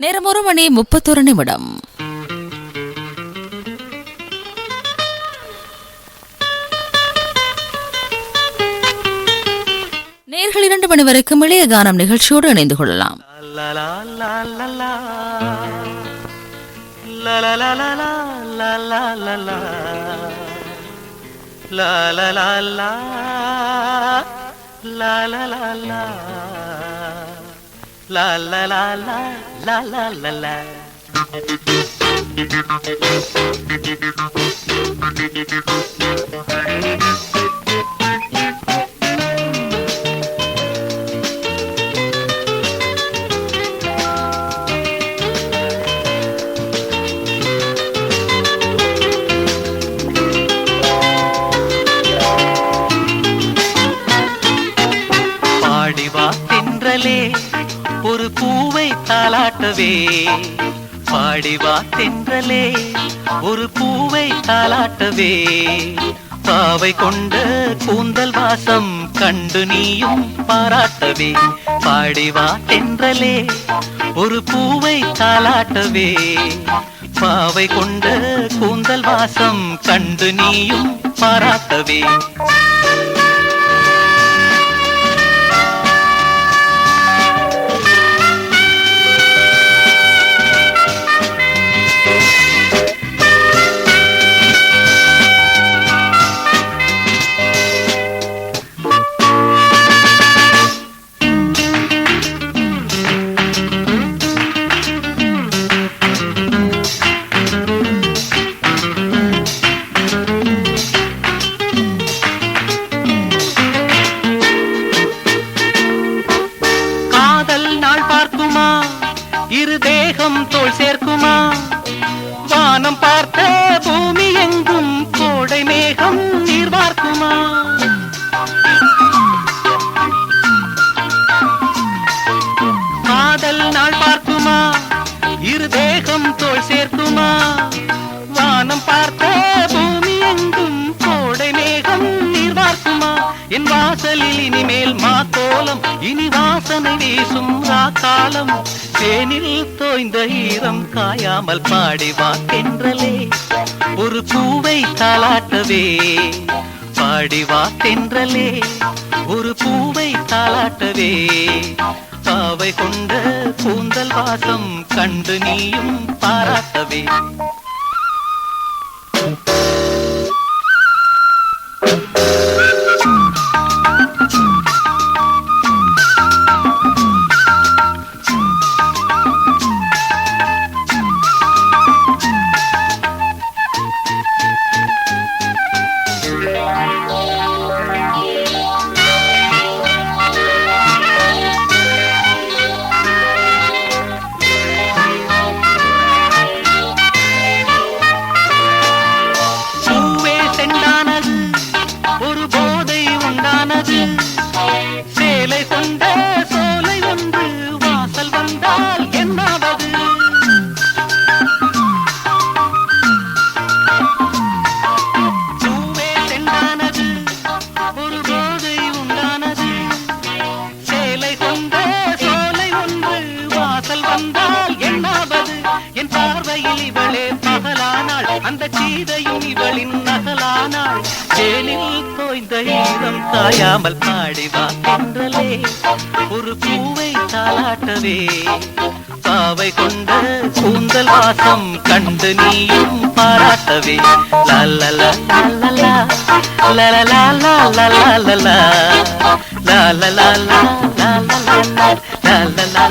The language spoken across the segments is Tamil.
நேரம் ஒரு மணி முப்பத்தொரு நிமிடம் நேர்கள் இரண்டு மணி வரைக்கும் இளைய கானம் நிகழ்ச்சியோடு இணைந்து கொள்ளலாம் La la la la la. La la la லா லா லா லா லா லா லா லா பாடிவா தென்றலே ஒரு பூவை தாளாட்டவே. பாடிவா தென்றலே ஒரு பூவை தாளாட்டவே. பாவை கொண்ட கூந்தல் வாசம் கண்டு நீயும் பாராட்டவே. பாடிவா தென்றலே ஒரு பூவை தாளாட்டவே. பாவை கொண்ட கூந்தல் வாசம் கண்டு நீயும் பாராட்டவே. காயாமல் பாடி தென்றலே. ஒரு பூவை தாளாட்டவே. பாடி தென்றலே. ஒரு பூவை தாளாட்டவே. பாவை கொண்ட கூந்தல் வாசம் கண்டு நீயும் பாராட்டவே. அந்த சீதையும் இவளின் நகலானாள் தேனில் தோய்ந்த ஈரம் காயாமல் பாடி வா ஒரு பூவை தாளாட்டவே பாவை கொண்ட கூந்தல் வாசம் கண்டு நீயும் பாராட்டவே லல்லலா லலலா லலலா லலலா லலலா லலலா லலலா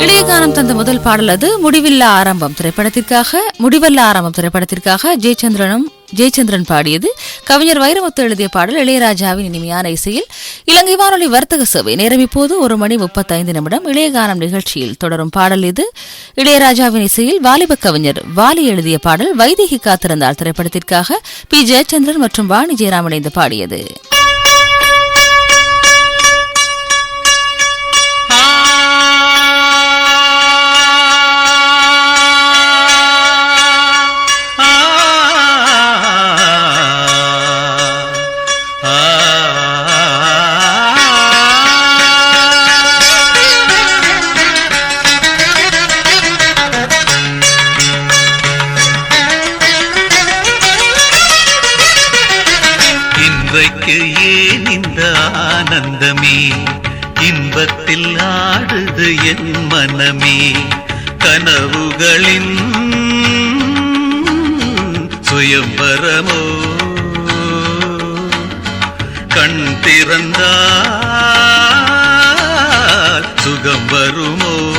இளைய தந்த முதல் பாடல் அது முடிவில்லா ஆரம்பம் திரைப்படத்திற்காக முடிவல்ல ஆரம்பம் திரைப்படத்திற்காக ஜெயச்சந்திரனும் ஜெயச்சந்திரன் பாடியது கவிஞர் வைரமுத்து எழுதிய பாடல் இளையராஜாவின் இனிமையான இசையில். இலங்கை வானொலி வர்த்தக சபை நேரம் இப்போது ஒரு மணி முப்பத்தைந்து நிமிடம். இளையகானம் நிகழ்ச்சியில் தொடரும் பாடல் இது. இளையராஜாவின் இசையில் வாலிப கவிஞர் வாலி எழுதிய பாடல் வைதேகி காத்திருந்தால் திரைப்படத்திற்காக. பி. ஜெயச்சந்திரன் மற்றும் வாணி ஜெயராம் இணைந்து பாடியது. மனமே. இன்பத்தில் ஆடுது என் மனமே. கனவுகளின் சுயம்பரமோ. கண் திறந்தால் சுகம் வருமோ.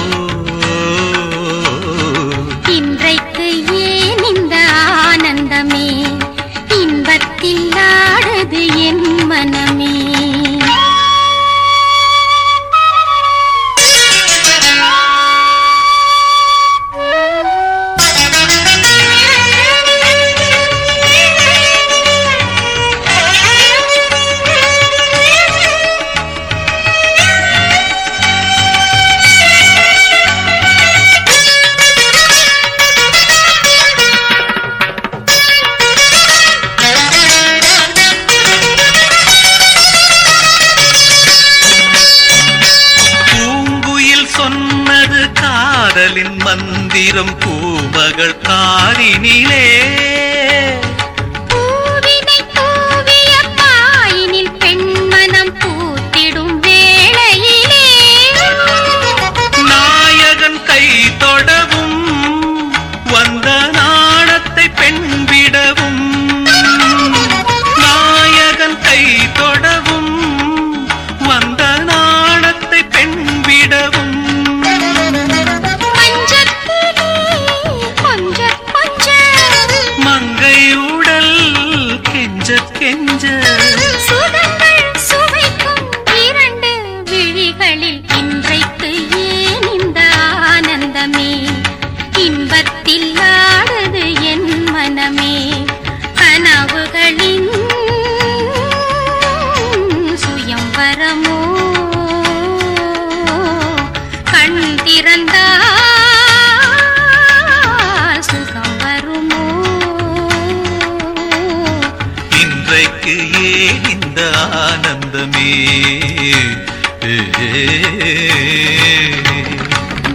இன்றைக்கு ஏன் இந்த ஆனந்தமே?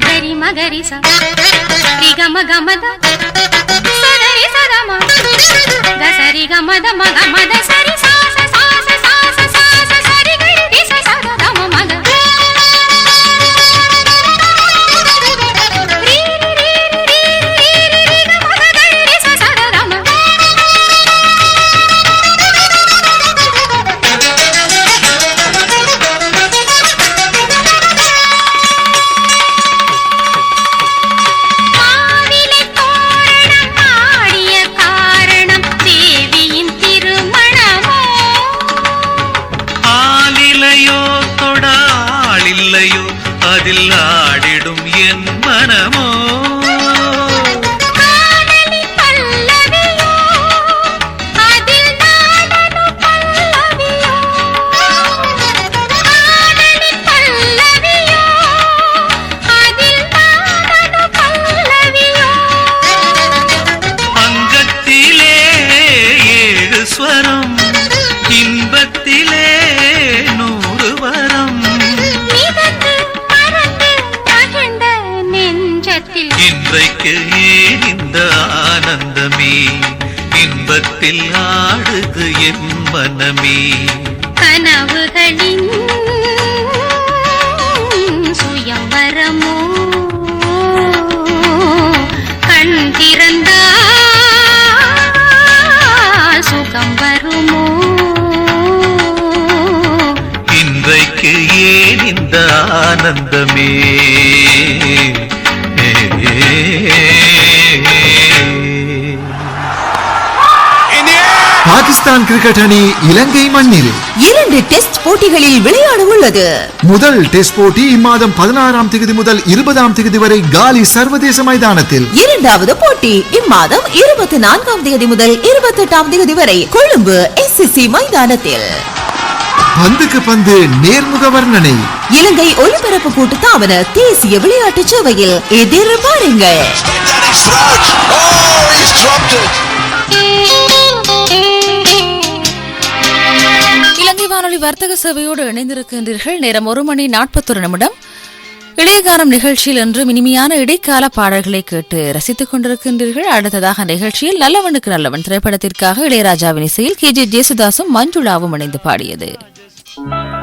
கரி மகரி சிகம கமத சரி சதமா சரி கமத மகமத சரி என் இந்த ஆனந்தமே. பாகிஸ்தான் கிரிக்கெட் அணி இலங்கை மண்ணில். இரண்டு டெஸ்ட் போட்டிகளில் விளையாட உள்ளது. முதல் டெஸ்ட் போட்டி இம்மாதம் பதினாறாம் தேதி முதல் இருபதாம் தேதி வரை காலி சர்வதேச மைதானத்தில். இரண்டாவது போட்டி இம்மாதம் இருபத்தி நான்காம் தேதி முதல் இருபத்தி எட்டாம் தேதி வரை கொழும்பு எஸ்சிசி மைதானத்தில். பந்துக்கு பந்து நேர்முக வர்ணனை. இலங்கை ஒலிபரப்பு கூட்டு தாவன தேசிய விளையாட்டு சேவையில் எதிர்பாருங்கள் இலங்கை வானொலி வர்த்தக சேவையோடு இணைந்திருக்கின்றீர்கள். நேரம் ஒரு மணி நாற்பத்தொரு நிமிடம். இளையகாரம் நிகழ்ச்சியில் இன்று இனிமையான இடைக்கால பாடல்களை கேட்டு ரசித்துக் கொண்டிருக்கின்றீர்கள். அடுத்ததாக நிகழ்ச்சியில் நல்லவனுக்கு நல்லவன் திரைப்படத்திற்காக இளையராஜாவின் இசையில் கே ஜே ஜேசுதாசும் மஞ்சுளாவும் இணைந்து பாடியது. much.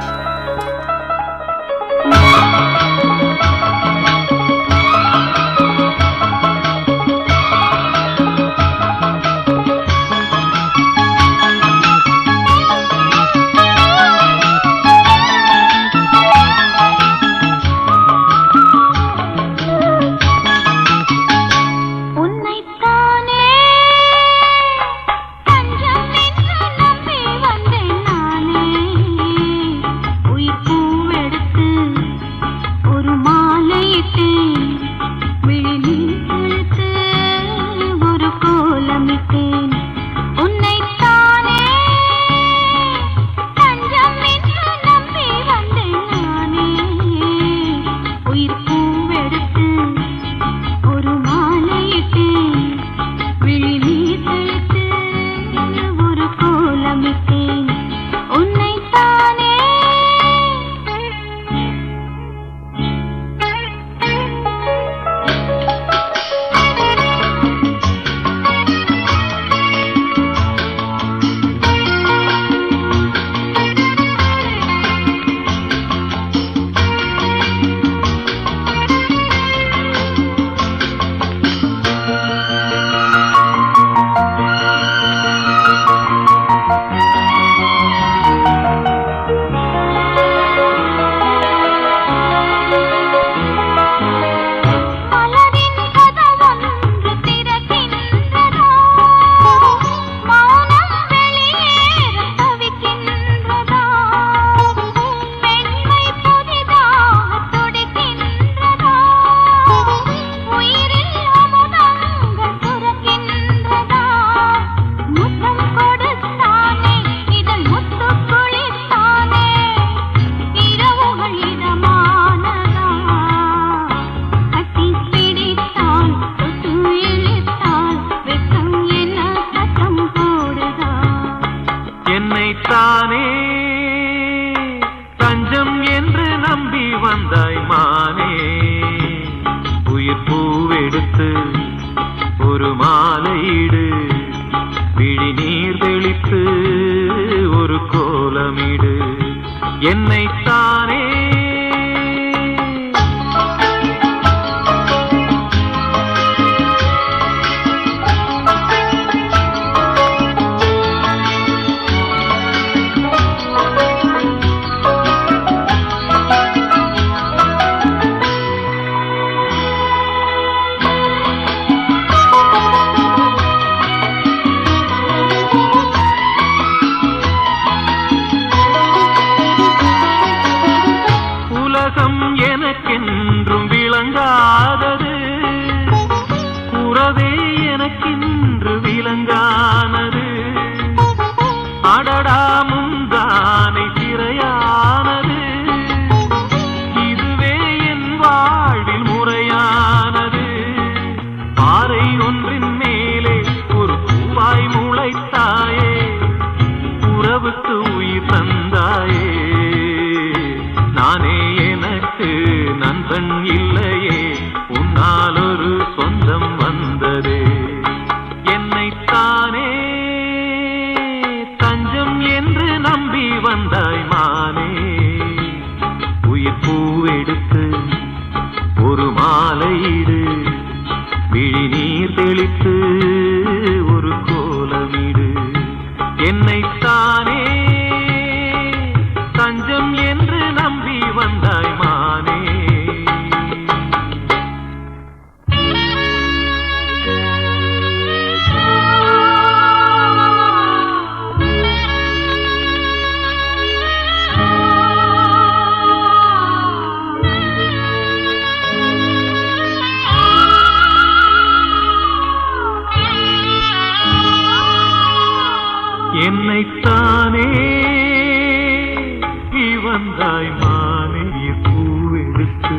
வந்தாய் மாலை பூவெடுத்து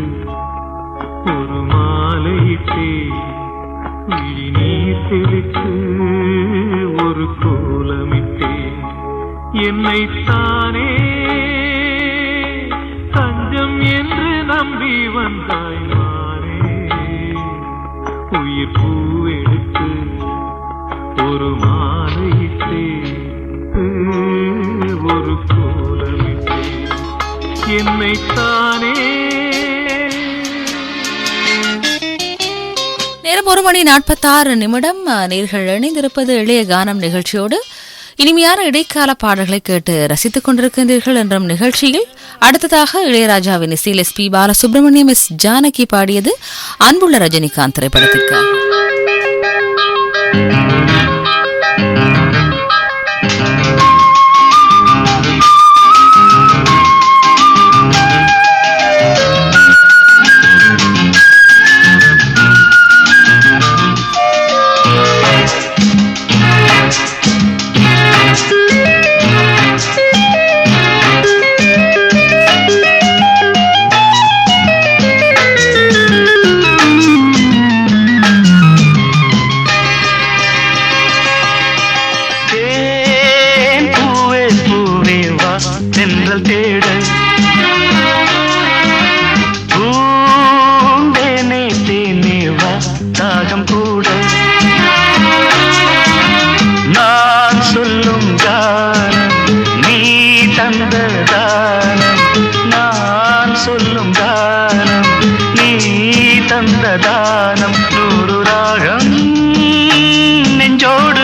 ஒரு மாலையிட்டே விழி நீர் தெளித்து ஒரு கோலமிட்டே. என்னை தானே தஞ்சம் என்று நம்பி வந்தாய் மானே உயிர் பூவெடுத்து ஒரு மாலையிட்டே ஒரு கோ என்னைத்தானே. நேரம் ஒரு மணி நாற்பத்தாறு நிமிடம். நீர்கள் இணைந்திருப்பது இளைய கானம் நிகழ்ச்சியோடு இனிமையான இடைக்கால பாடல்களை கேட்டு ரசித்துக் கொண்டிருக்கின்றீர்கள் என்ற நிகழ்ச்சியில் அடுத்ததாக இளையராஜாவின் இசையில் S P Balasubrahmanyam S Janaki பாடியது அன்புள்ள ரஜினிகாந்த் திரைப்படத்திற்காக. நெஞ்சோடு ராகம் நெஞ்சோடு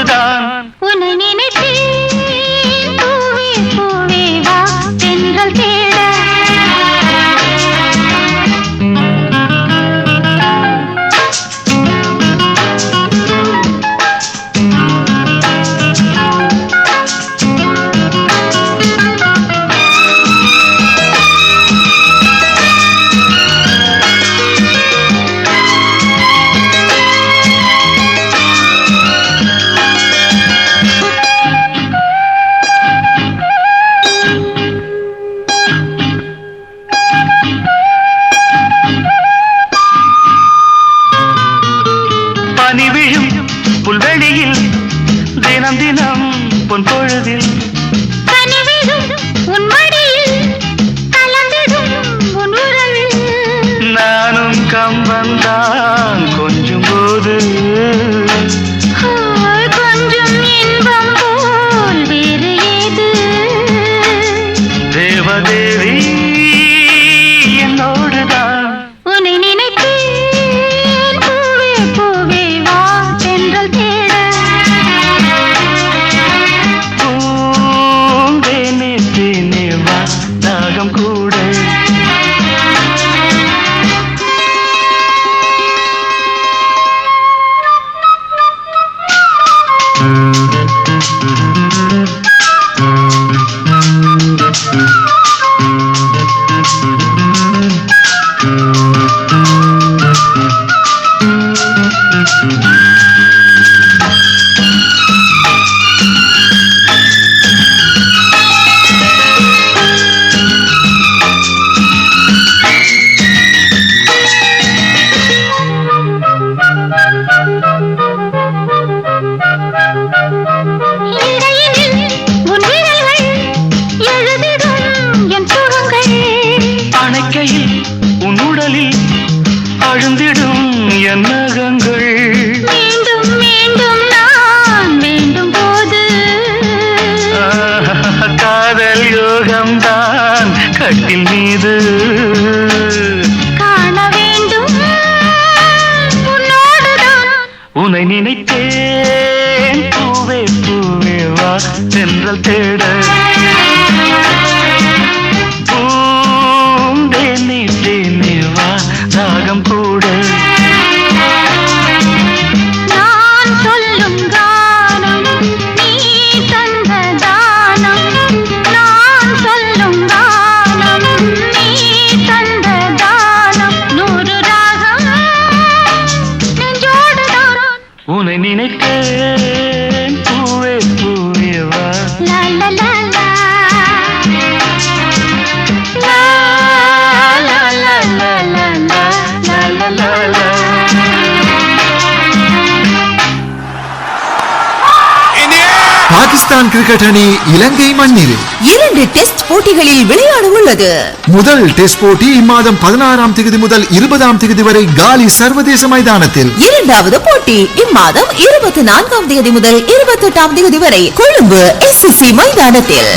கிரிக்கெட் அணி இலங்கை மண்ணில். இரண்டு டெஸ்ட் போட்டிகளில் விளையாட உள்ளது. முதல் டெஸ்ட் போட்டி இம்மாதம் பதினாறாம் தேதி முதல் இருபதாம் தேதி வரை காலி சர்வதேச மைதானத்தில். இரண்டாவது போட்டி இம்மாதம் இருபத்தி நான்காம் தேதி முதல் இருபத்தி எட்டாம் தேதி வரை கொழும்பு எஸ்எஸ்சி மைதானத்தில்.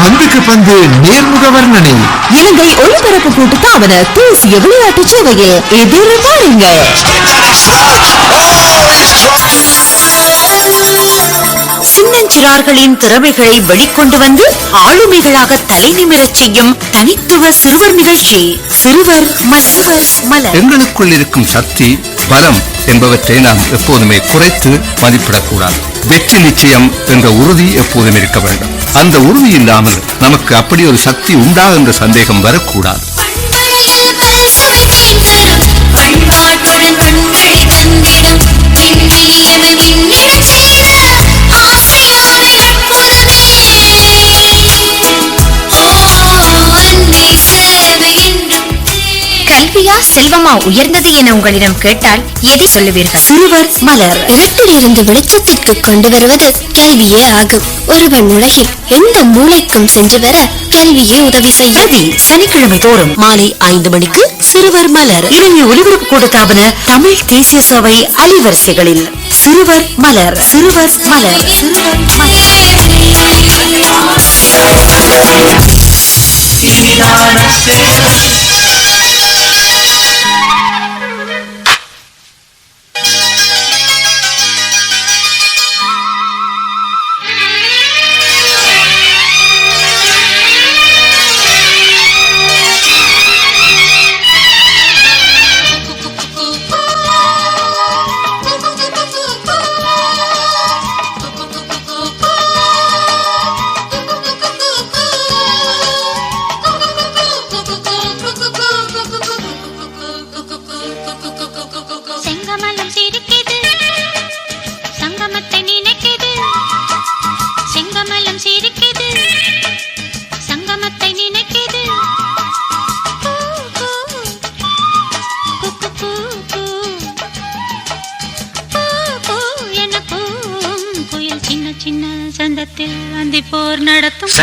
பந்துக்கு பந்து நேர்முக வர்ணனை இலங்கை ஒளிபரப்பு கூட்டுத்தாபன தேசிய விளையாட்டு சேவையில் எதிர் பாருங்கள் திறமைகளை வெளிக்கொண்டு வந்து ஆளுமைகளாக தலை நிமிரச் செய்யும் தனித்துவ சிறுவர் நிகழ்ச்சி சிறுவர் மலர் மலர். எங்களுக்குள் இருக்கும் சக்தி பலம் என்பவற்றை நாம் எப்போதுமே குறைத்து மதிப்பிடக்கூடாது. வெற்றி நிச்சயம் என்ற உறுதி எப்போதும் இருக்க வேண்டும். அந்த உறுதி இல்லாமல் நமக்கு அப்படி ஒரு சக்தி உண்டா என்ற சந்தேகம் வரக்கூடாது. கல்வியா செல்வமா உயர்ந்தது என உங்களிடம் கேட்டால் எதை சொல்லுவீர்கள்? சிறுவர் மலர் இருட்டிலிருந்து வெளிச்சத்திற்கு கொண்டு வருவது கல்வியே ஆகும். ஒருவன் உலகில் எந்த மூலைக்கும் சென்று வர கல்வியே உதவி செய்யும். சனிக்கிழமை தோறும் மாலை ஐந்து மணிக்கு சிறுவர் மலர் இளைய ஒலிபரப்பு கூட்டத்தாபன தமிழ் தேசிய சபை அலைவரிசைகளில். சிறுவர் மலர் சிறுவர் மலர். சிறுவர் மலர்.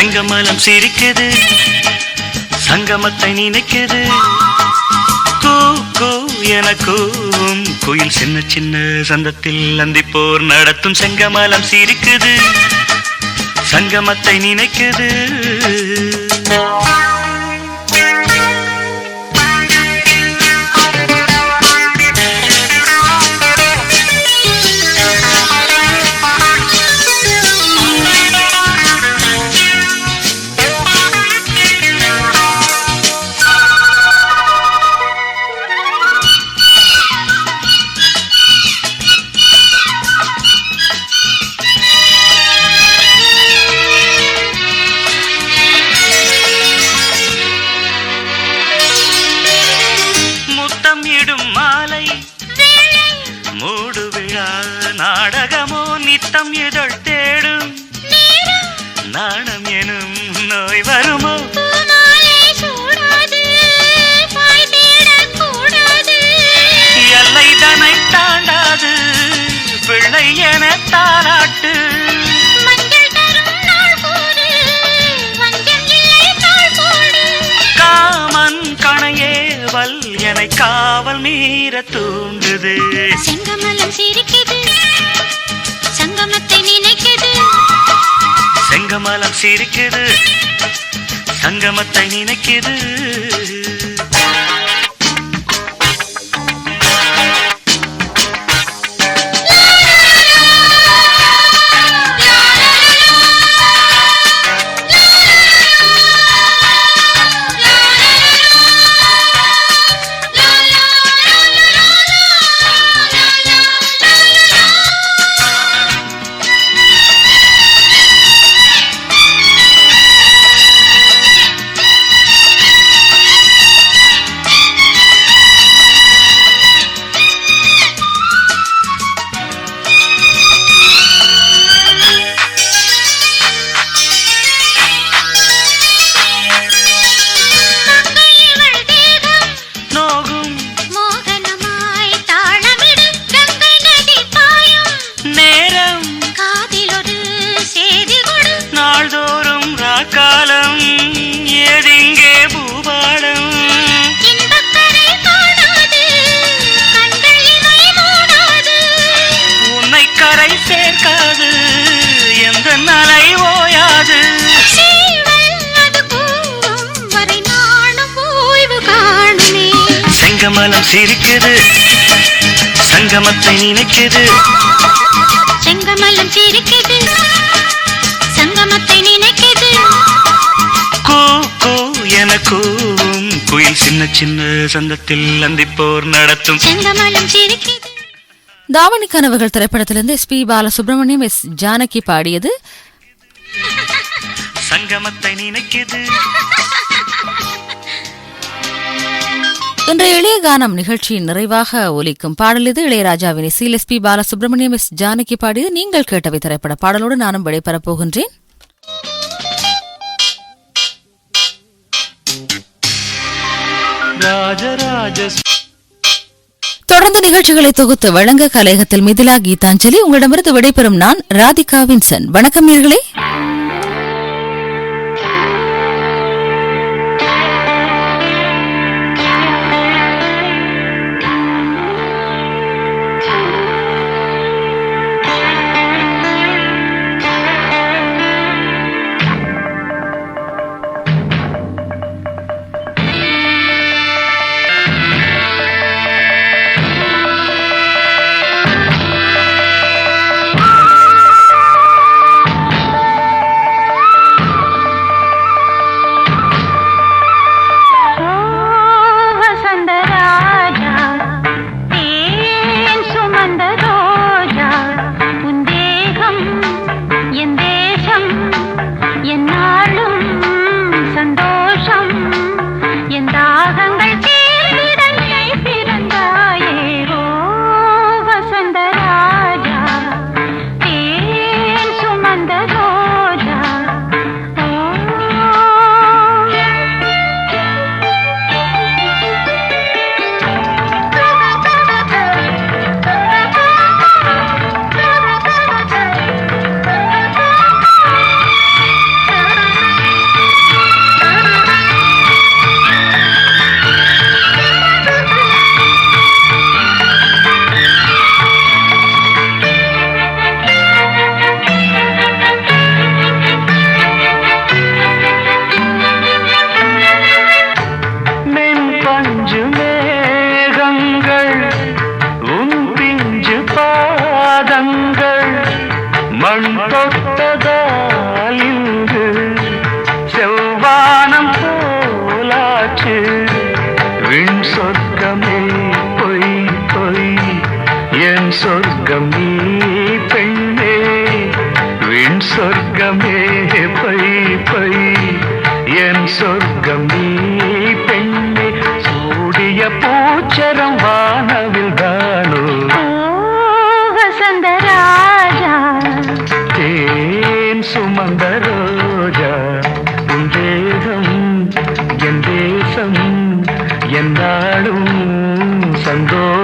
செங்கமலம் சிரிக்குது சங்கமத்தை நினைக்குது. கூ கூ எனக்கும் குயில் சின்ன சின்ன சந்தத்தில் அந்திப்போர் நடத்தும் செங்கமலம் சிரிக்குது சங்கமத்தை நினைக்குது. தூண்டுது செங்கமலம் சிரிக்குது. சங்கமத்தை நினைக்குது. செங்கமலம் சிரிக்குது. சங்கமத்தை நினைக்குது. செங்கமலம் சிரிக்குது. சங்கமத்தை நினைக்குது. செங்கமலம் சிரிக்குது. சங்கமத்தை நினைக்குது. கூ கூ என கூவும். குயில் சின்ன சின்ன சந்தத்தில் அந்திப்போர் நடத்தும். செங்கமலம் சிரிக்குது. தாவணி கனவுகள் திரைப்படத்திலிருந்து S P Balasubrahmanyam S Janaki பாடியது. சங்கமத்தை நினைக்குது. இன்றைய இளைய கானம் நிகழ்ச்சியின் நிறைவாக ஒலிக்கும் பாடல் இது. இளையராஜாவின் C S P Balasubrahmanyam S Janaki பாடியது. நீங்கள் கேட்டவை திரைப்பட பாடலோடு நானும் விடைபெறப் போகின்றேன். தொடர்ந்து நிகழ்ச்சிகளை தொகுத்து வழங்க கலையகத்தில் மிதிலா கீதாஞ்சலி. உங்களிடமிருந்து விடைபெறும் நான் ராதிகா வின்சன் வணக்கம் நேர்களே.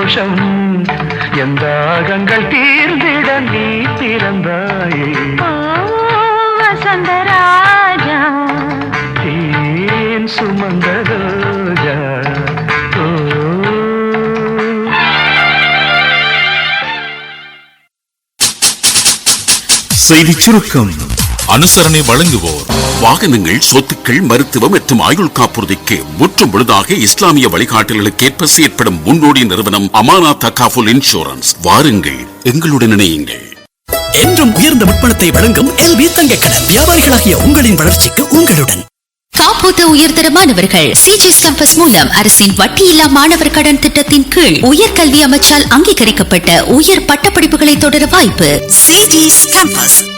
சந்தோஷம். என் தாகங்கள் தீர்ந்திட நீ பிறந்தாயே. ஓ வசந்த ராஜா தேன் சுமந்த ரோஜா. செய்தி சுருக்கம். அனுசரணை வழங்குவோர். வாகனங்கள் சொத்துக்கள் மருத்துவம் மற்றும் ஆயுள் காப்புறுதிக்கு முற்றும் முழுதாக இஸ்லாமிய வழிகாட்டல்களுக்கேற்ப செயற்படும் முன்னோடி நிறுவனம் அமானா தக்காஃபுல் இன்சூரன்ஸ். வாருங்கள் எங்களுடன் இணையுங்கள். என்றும் உயர்ந்த முற்பணத்தை வழங்கும் எல்வி தங்கக்கடன் வியாபாரிகளாகிய உங்களின் வளர்ச்சிக்கு உங்களுடன். காப்போத்த உயர்தர மாணவர்கள் சிஜிஎஸ் கேம்பஸ் மூலம் அரசின் வட்டியில்லா மாணவர் கடன் திட்டத்தின் கீழ் உயர்கல்வி அமைச்சால் அங்கீகரிக்கப்பட்ட உயர் பட்டப்படிப்புகளை தொடர வாய்ப்பு. CGS campus